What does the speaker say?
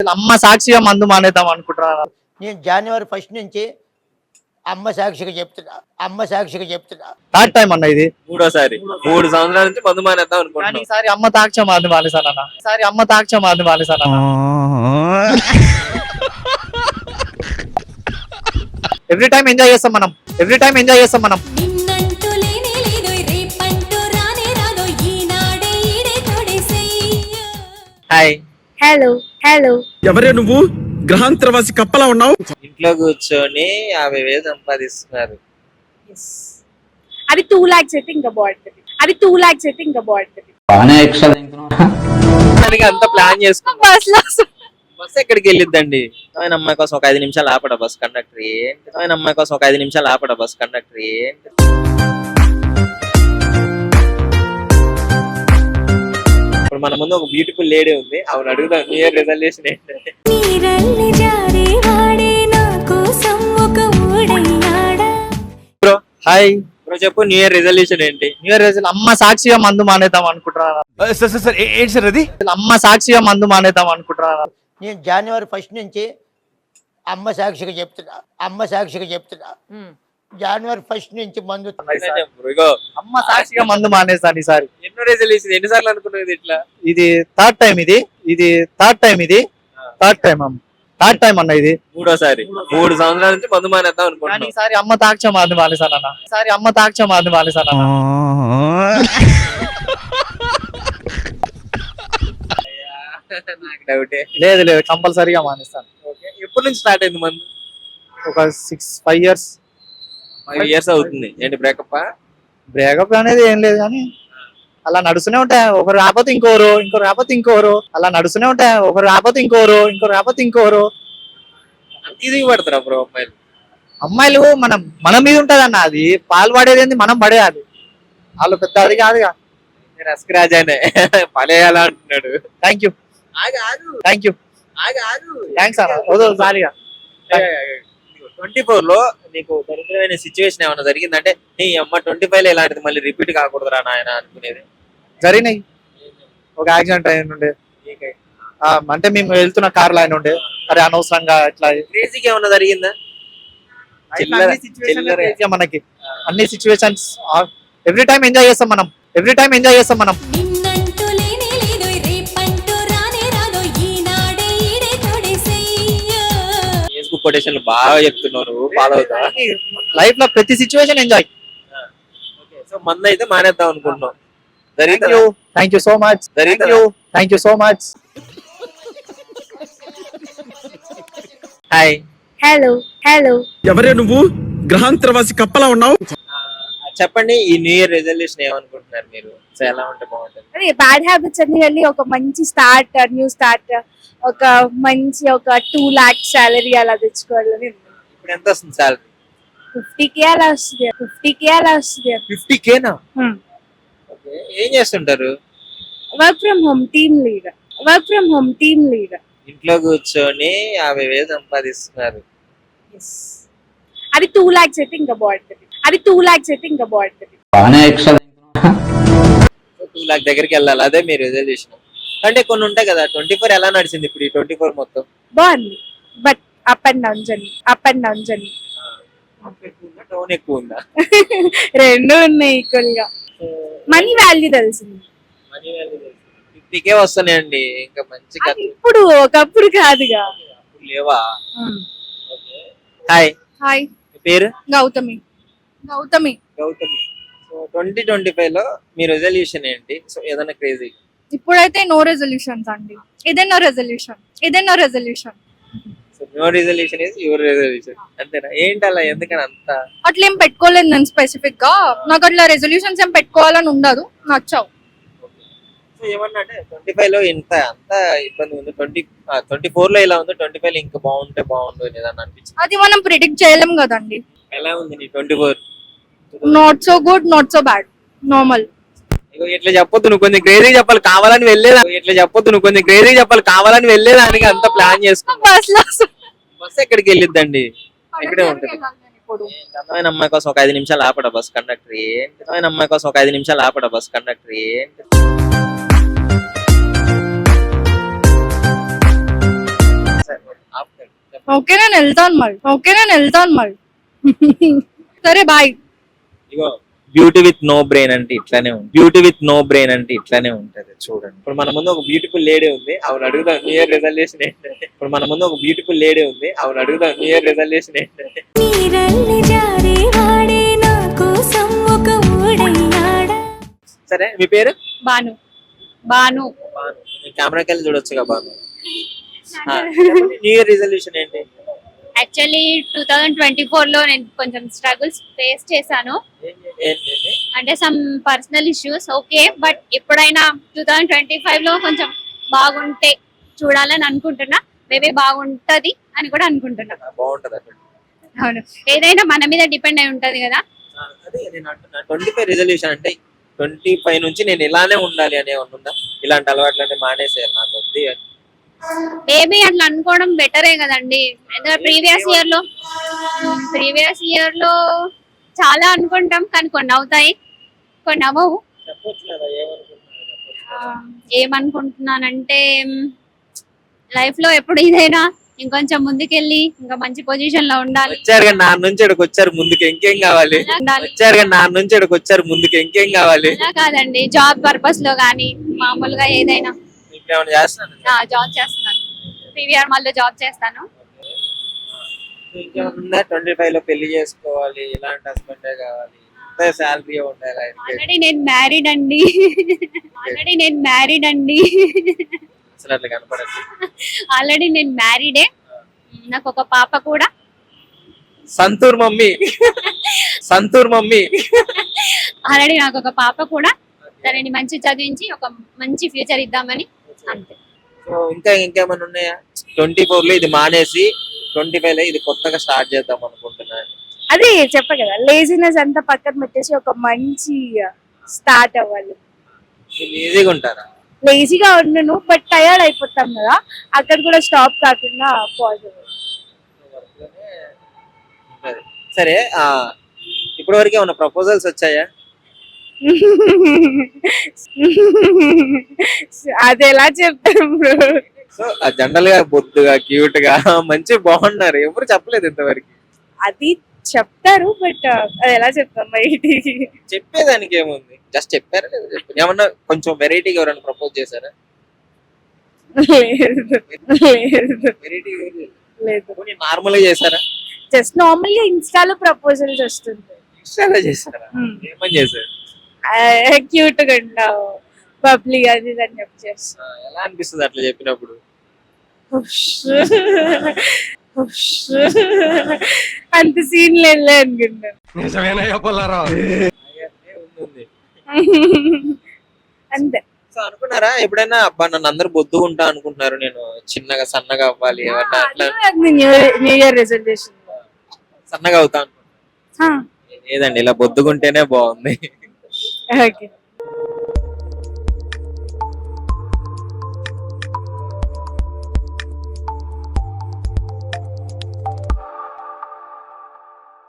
అమ్మ సాక్షిగా మందు మానేద్దాం అనుకుంటున్నాను నేను జనవరి ఫస్ట్ నుంచి అమ్మ సాక్షిగా చెప్తున్నా అమ్మ సాక్షిగా చెప్తున్నా. థర్డ్ టైం అన్న ఇది. మూడోసారి. మూడు సంవత్సరాల నుంచి మందు మానేద్దాం ఈసారి అమ్మ తాక్ష మందు మానేసానన్న ఈసారి అమ్మ తాక్ష మందు మానేసానన్న ఎవ్రీ టైం ఎంజాయ్ చేస్తాం మనం. ఎవ్రీ టైం ఎంజాయ్ చేస్తాం మనం. హాయ్ హలో హలో ఎవరే నువ్వు? గ్రహాంతరవాసి కప్పలా ఉన్నావు? ఇంట్లో కూర్చొని యాభై వేలు సంపాదిస్తున్నారు. అది టూ లాక్స్ అయితే ఇంకా బాగుంటుంది. అది టూ లాక్స్ అయితే ఇంకా బాగుంటుంది. బాగానే ఎక్స్ట్రా దానికి అంత ప్లాన్ చేసుకున్నాం. బస్లో. బస్ ఎక్కడికి వెళ్ళిద్దండి? ఆయన అమ్మాయి కోసం ఒక ఐదు నిమిషాలు ఆపడ బస్ కండక్టర్ ఏంటి ఆయన అమ్మాయి కోసం ఒక ఐదు నిమిషాలు ఆపడ బస్ కండక్టర్ ఏంటి ఇప్పుడు మన ముందు ఒక బ్యూటిఫుల్ లేడీ ఉంది. ఆవిడ అడుగుదాం న్యూ ఇయర్ రిజల్యూషన్ ఏంటంటే బ్రో హాయ్ బ్రో చెప్పు న్యూ ఇయర్ రిజల్యూషన్ ఏంటి? న్యూ ఇయర్ రోజులు అమ్మ సాక్షిగా మందు మానేద్దాం అనుకుంటున్నాను సార్ సార్ సార్ ఏంటి సార్ అది? అమ్మ సాక్షిగా మందు మానేద్దాం అనుకుంటున్నాను నేను జనవరి ఫస్ట్ నుంచి అమ్మ సాక్షిగా చెప్తున్నా అమ్మ సాక్షిగా చెప్తున్నా. జనవరి ఫస్ట్ నుంచి మందు అమ్మ సాక్షిగా మందు మానేస్తాను ఈసారి. ఎన్నో రిజల్యూషన్ ఎన్నిసార్లు అనుకున్నది ఇట్లా? ఇది థర్డ్ టైం ఇది. ఇది థర్డ్ టైం ఇది. థర్డ్ టైం అమ్మ. థర్డ్ టైం అన్న ఇది. మూడోసారి. మూడు సంవత్సరాల నుంచి మందు మానేద్దాం కానీ అనుకుంటున్నాం ఈసారి అమ్మ తాక్ష మందు మానేసానన్న ఈసారి అమ్మ తాక్ష మందు మానేసానన్న నాకు డౌటే లేదు లేదు కంపల్సరీగా మానేస్తాను. ఎప్పటి నుంచి స్టార్ట్ అయింది మందు? ఒక six five years five years అవుతుంది. ఏంటి బ్రేకప్ బ్రేకప్ అనేది ఏం లేదు కానీ అలా నడుస్తూనే ఉంటాయి ఒకరు రాకపోతే ఇంకోరు ఇంకోరు రాకపోతే ఇంకోరు. అలా నడుస్తూనే ఉంటాయి ఒకరు రాకపోతే ఇంకోరు ఇంకోరు రాకపోతే ఇంకోరు. ఈజీగా పడతారా బ్రో అమ్మాయిలు? అమ్మాయిలు మనం మన మీద ఉంటది అన్న అది పాలు పడేది మనం పడేయాలి. వాళ్ళు పెద్ద అది కాదుగా. నేను అస్కరాజానే పలేయాలా అంటున్నాడు. Thank you thank you thanks అన్న. సారీగా ట్వంటీ ఫోర్లో నీకు దరిద్రమైన సిచ్యువేషన్ ఏమైనా జరిగిందంటే నీ అమ్మ ట్వంటీ ఫైవ్లో ఇలాంటిది మళ్ళీ రిపీట్ కాకూడదురా నాయన అనుకునేది? జరిగినాయి. ఒక యాక్సిడెంట్ అయిన ఉండే. అంటే మేము వెళ్తున్న కార్లో ఆయన ఉండే. అరే అనవసరంగా ఇట్లా క్రేజీకి ఏమైనా జరిగిందా? మనకి. అన్ని సిచ్యువేషన్స్ ఎవ్రీ టైం ఎంజాయ్ చేస్తాం మనం. ఎవ్రీ టైం ఎంజాయ్ చేస్తాం మనం. కొటేషన్లు బాగా చెప్తున్నావు నువ్వు ఫాలో అవుతా. లైఫ్లో ప్రతి సిచ్యువేషన్ ఎంజాయ్ సో మంద అయితే మానేద్దాం అనుకుంటున్నాం. Thank you thank you so much thank you thank you so much hi hello hello ఎవరే నువ్వు? గ్రహాంతరవాసి కప్పలా ఉన్నావు? చెప్పండి ఈ న్యూ ఇయర్ రెజల్యూషన్ ఏమనుకుంటున్నారు మీరు? సో ఎలా ఉంటే బాగుంటుంది? అదే బ్యాడ్ హ్యాబిట్స్ అన్ని వెళ్ళి ఒక మంచి స్టార్ట్ న్యూ స్టార్ట్ ఒక మంచి ఒక టూ లాక్స్ సాలరీ అలా తెచ్చుకోవాలని ఇప్పుడు ఎంత వస్తుంది సాలరీ ఫిఫ్టీ కే అలా వస్తుంది. ఫిఫ్టీ కే అలా వస్తుంది. ఫిఫ్టీ కేనా ఓకే ఏం చేస్తుంటారు? Work from home team leader work from home team leader ఇంట్లో కూర్చొని యాభై వేలు సంపాదిస్తున్నారు. అది టూ లాక్స్ అయితే ఇంకా బాగుంటుంది. అది టూ లాక్స్ అయితే ఇంకా బాగుంటుంది టూ లాక్ దగ్గరికి వెళ్ళాలి. అదే మీ రిజల్యూషన్ అంటే కొన్ని ఉంటాయి కదా ట్వంటీ ఫోర్ ఎలా నడిచింది ఇప్పుడు ఈ ట్వంటీ ఫోర్ మొత్తం బాగుంది but up and down journey up and down journey tone ఎక్కువ ఉందా? రెండు ఉన్నాయి ఈక్వల్గా. మనీ వాల్యూ తెలిసింది. కే వస్తున్నాయండి ఇంకా మంచి కథ. అది ఇప్పుడు ఒకప్పుడు కాదుగా. లేవా? ఓకే హాయ్ హాయ్ మీ పేరు? Gautami Gautami. Gautami. So twenty twenty ఫైవ్లో మీ రెజల్యూషన్ ఏంటి? సో ఏదైనా క్రేజీ ఇప్పుడైతే నో రెజల్యూషన్స్ అండి. ఇదే నో రెజల్యూషన్ ఇదే no resolution so no resolution is your resolution అంతేనా? ఏంటి అలా? ఎందుకని అంత? అట్లా ఏం పెట్టుకోలేదు నేను స్పెసిఫిక్గా నాకు అట్లా రెజల్యూషన్స్ ఏం పెట్టుకోవాలని ఉండదు. నచ్చావు. సో ఏమన్నా అంటే ట్వంటీ ఫైవ్లో ఇంత అంత ఇబ్బంది ఉంది. ట్వంటీ ట్వంటీ ఫోర్లో ఇలా ఉంది. ట్వంటీ ఫైవ్లో ఇంకా బాగుంటే బాగుండు అని ఏదన్నా అనిపించింది? అది మనం ప్రిడిక్ట్ చేయలేం కదండి. ఎలా ఉంది నీ twenty four not so good not so bad normal ఇట్లా చెప్పొద్దు నువ్వు కొంచెం క్రేజీ చెప్పాలి కావాలని వెళ్ళేదా? ఇట్లా చెప్పొద్దు నువ్వు కొంచెం క్రేజీ చెప్పాలి కావాలని వెళ్ళేదానికి అంత ప్లాన్ చేసుకున్నా బస్ ఎక్కడికి వెళ్ళిద్దండి? ఇక్కడే ఉంటుంది. అందమైన అమ్మాయి కోసం ఒక ఐదు నిమిషాలు ఆపడ బస్ కండక్టర్ ఏంటి అందమైన అమ్మాయి కోసం ఒక ఐదు నిమిషాలు ఆపడ బస్ కండక్టర్ ఏంటి? ఓకే నేను వెళ్తాను మరి. ఓకే నేను వెళ్తాను మరి. సరే bye ego beauty with no brain అంటే ఇట్లానే ఉంది బ్యూటీ విత్ నో బ్రెయిన్ అంటే ఇట్లానే ఉంటది. చూడండి. ఇప్పుడు మన ముందు ఒక బ్యూటిఫుల్ లేడీ ఉంది ఆవిడ అడుగుదాం న్యూ ఇయర్ రిజల్యూషన్ ఏంటంటే ఇప్పుడు మన ముందు ఒక బ్యూటిఫుల్ లేడీ ఉంది ఆవిడ అడుగుదాం న్యూ ఇయర్ రిజల్యూషన్ ఏంటంటే సరే మీ పేరు? బాను. బాను. బాను. కెమెరాకి వెళ్ళి చూడొచ్చుగా బాను. న్యూ ఇయర్ రిజల్యూషన్ ఏంటి? యాక్చువల్లీ టూ థౌజండ్ ట్వంటీ ఫోర్లో నేను కొంచెం స్ట్రగుల్స్ ఫేస్ చేశాను. అంటే some personal issues okay but ఎప్పుడైనా టూ థౌజండ్ ట్వంటీ ఫైవ్లో కొంచెం బాగుంటే చూడాలని అనుకుంటున్నా. మేబీ బాగుంటది అని కూడా అనుకుంటున్నా. అవును. ఏదైనా మన మీద డిపెండ్ అయి ఉంటది కదా. ట్వంటీ ఫైవ్ రిజల్యూషన్ అంటే ట్వంటీ ఫైవ్ నుంచి నేను ఇలానే ఉండాలి అనే ఉందా? ఇలాంటి అలవాట్లన్నీ మానేసారు నాకు. వద్దు. మేబీ అట్లా అనుకోవడం బెటరే కదండి. ఎందుకంటే ప్రీవియస్ ఇయర్లో ప్రీవియస్ ఇయర్లో చాలా అనుకుంటాం కానీ కొన్ని అవుతాయి కొన్ని అవ్వవు. ఏమనుకుంటున్నానంటే లైఫ్లో ఎప్పుడు ఇదైనా ఇంకొంచెం ముందుకెళ్ళి ఇంకా మంచి పొజిషన్లో ఉండాలి. వచ్చారు నా నుంచి వచ్చారు ముందుకు ఇంకేం కావాలి? వచ్చారు నా నుంచి వచ్చారు ముందుకు ఇంకేం కావాలి? కాదండి జాబ్ పర్పస్లో కానీ మామూలుగా ఏదైనా. చేస్తున్నాను జాబ్ చేస్తున్నాను. పీవీఆర్ మాల్లో జాబ్ చేస్తాను. ట్వంటీ ఫైవ్లో పెళ్ళి చేసుకోవాలి ఇలాంటి హస్బెండే కావాలి. ఇంత శాలరీ ఉండాలి ఆయనకి. ఆల్రెడీ నేను మ్యారీడ్ అండి. ఆల్రెడీ నేను మ్యారీడ్ అండి. అసలు అట్లా కనపడదు ఆల్రెడీ నేను మ్యారీడే నాకు ఒక పాప కూడా. Santoor mummy. Santoor mummy. Already నాకు ఒక పాప కూడా. తనని మంచి చదివించి ఒక మంచి ఫ్యూచర్ ఇద్దామని. అంతే. సో ఇంకా ఇంకేమైనా ఉన్నాయా? ట్వంటీ ఫోర్లో ఇది మానేసి ట్వంటీ ఫైవ్లో ఇది కొత్తగా స్టార్ట్ చేద్దాం అనుకుంటున్నాను అది చెప్ప కదా లేజినెస్ అంతా పక్కన పెట్టేసి ఒక మంచి స్టార్ట్ అవ్వాలి. ఈజీగా ఉంటారా? లేజీగా ఉండను బట్ టయర్డ్ అయిపోతాం కదా అక్కడ కూడా స్టాప్ కాకుండా పాజిబుల్. సరే ఆ ఇప్పటి వరకు ఏమైనా ప్రపోజల్స్ వచ్చాయా? అది ఎలా చెప్తాం బ్రో సో జనరల్గా బొద్దుగా క్యూట్గా మంచి బాగున్నారు. ఎవరు చెప్పలేదు ఇంతవరకు. అది చెప్తారు బట్ అది ఎలా చెప్తాం బయటికి చెప్పేదానికి ఏముంది? జస్ట్ చెప్పారా? లేదా చెప్పారు? ఏమన్నా కొంచెం వెరైటీగా ఎవరైనా ప్రపోజ్ చేశారా? లేదు లేదు. వెరైటీ లేదు. నార్మల్గా చేశారా? జస్ట్ నార్మల్గా ఇన్స్టాలో ప్రపోజల్స్ వస్తుంది ఇన్స్టాలో చేశారా? Hmm. ఏమని చేశారు? క్యూట్గా ఉండవు బబ్లీ అది ఇది అని చెప్పి చేస్తాం. ఆ, ఎలా అనిపిస్తుంది అట్లా చెప్పినప్పుడు? అంత సీన్ లేదు అనుకుంటాను నిజమేనయ్యా పుల్లారావు. అంతే. సో అనుకున్నారా? ఎప్పుడైనా అబ్బా నన్ను అందరు బొద్దుకుంటా అనుకుంటున్నారు నేను. చిన్నగా సన్నగా అవ్వాలి ఏమన్నా అట్లా? న్యూ న్యూ ఇయర్ రెజల్యూషన్ సన్నగా అవుతా అనుకుంటున్నా. లేదండి ఇలా బొద్దుకుంటేనే బాగుంది. ఓకే